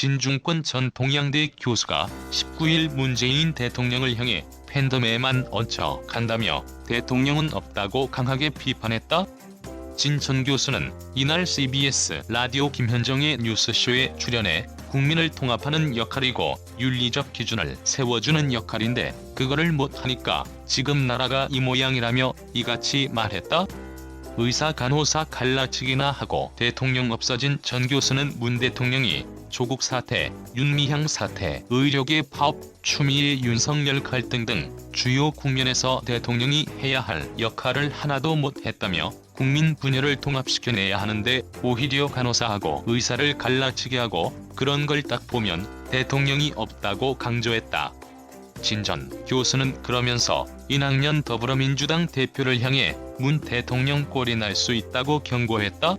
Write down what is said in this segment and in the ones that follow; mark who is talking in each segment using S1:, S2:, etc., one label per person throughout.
S1: 진중권 전 동양대 교수가 19일 문재인 대통령을 향해 팬덤에만 얹혀 간다며 대통령은 없다고 강하게 비판했다. 진전 교수는 이날 CBS 라디오 김현정의 뉴스쇼에 출연해 국민을 통합하는 역할이고 윤리적 기준을 세워주는 역할인데 그거를 못하니까 지금 나라가 이 모양이라며 이같이 말했다. 의사 간호사 갈라치기나 하고 대통령 없어진 전 교수는 문 대통령이 조국 사태, 윤미향 사태, 의료계 파업, 추미애 윤석열 갈등 등 주요 국면에서 대통령이 해야 할 역할을 하나도 못했다며 국민 분열을 통합시켜내야 하는데 오히려 간호사하고 의사를 갈라치게 하고 그런 걸 딱 보면 대통령이 없다고 강조했다. 진전 교수는 그러면서 인학년 더불어민주당 대표를 향해 문 대통령 꼴이 날 수 있다고 경고했다.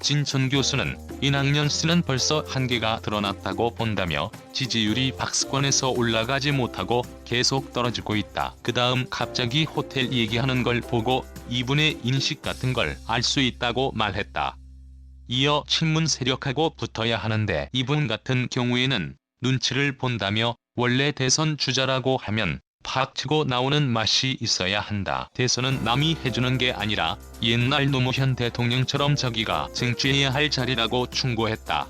S1: 진천 교수는 인학년 씨는 벌써 한계가 드러났다고 본다며 지지율이 박스권에서 올라가지 못하고 계속 떨어지고 있다. 그 다음 갑자기 호텔 얘기하는 걸 보고 이분의 인식 같은 걸 알 수 있다고 말했다. 이어 친문 세력하고 붙어야 하는데 이분 같은 경우에는 눈치를 본다며 원래 대선 주자라고 하면 팍 치고 나오는 맛이 있어야 한다. 대선은 남이 해주는 게 아니라 옛날 노무현 대통령처럼 저기가 쟁취해야 할 자리라고 충고했다.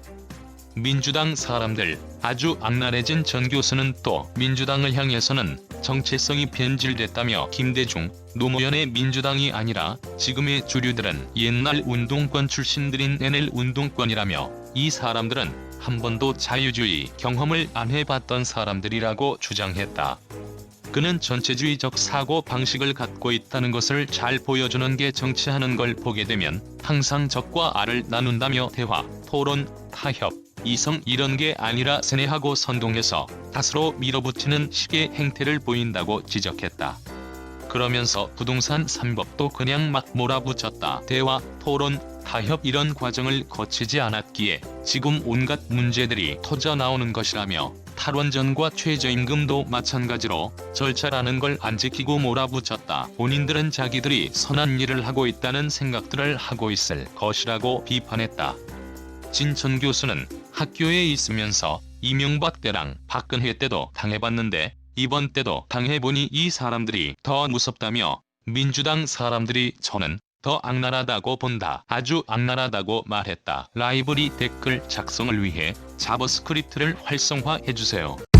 S1: 민주당 사람들 아주 악랄해진 전 교수는 또 민주당을 향해서는 정체성이 변질됐다며 김대중, 노무현의 민주당이 아니라 지금의 주류들은 옛날 운동권 출신들인 NL 운동권이라며 이 사람들은 한 번도 자유주의 경험을 안 해봤던 사람들이라고 주장했다. 그는 전체주의적 사고 방식을 갖고 있다는 것을 잘 보여주는 게 정치하는 걸 보게 되면 항상 적과 알을 나눈다며 대화, 토론, 타협, 이성 이런 게 아니라 세뇌하고 선동해서 다스로 밀어붙이는 식의 행태를 보인다고 지적했다. 그러면서 부동산 3법도 그냥 막 몰아붙였다. 대화, 토론, 타협 이런 과정을 거치지 않았기에 지금 온갖 문제들이 터져 나오는 것이라며 탈원전과 최저임금도 마찬가지로 절차라는 걸 안 지키고 몰아붙였다. 본인들은 자기들이 선한 일을 하고 있다는 생각들을 하고 있을 것이라고 비판했다. 진천 교수는 학교에 있으면서 이명박 때랑 박근혜 때도 당해봤는데 이번 때도 당해보니 이 사람들이 더 무섭다며 민주당 사람들이 저는 더 악랄하다고 본다. 아주 악랄하다고 말했다. 라이브리 댓글 작성을 위해 자버스크립트를 활성화해주세요.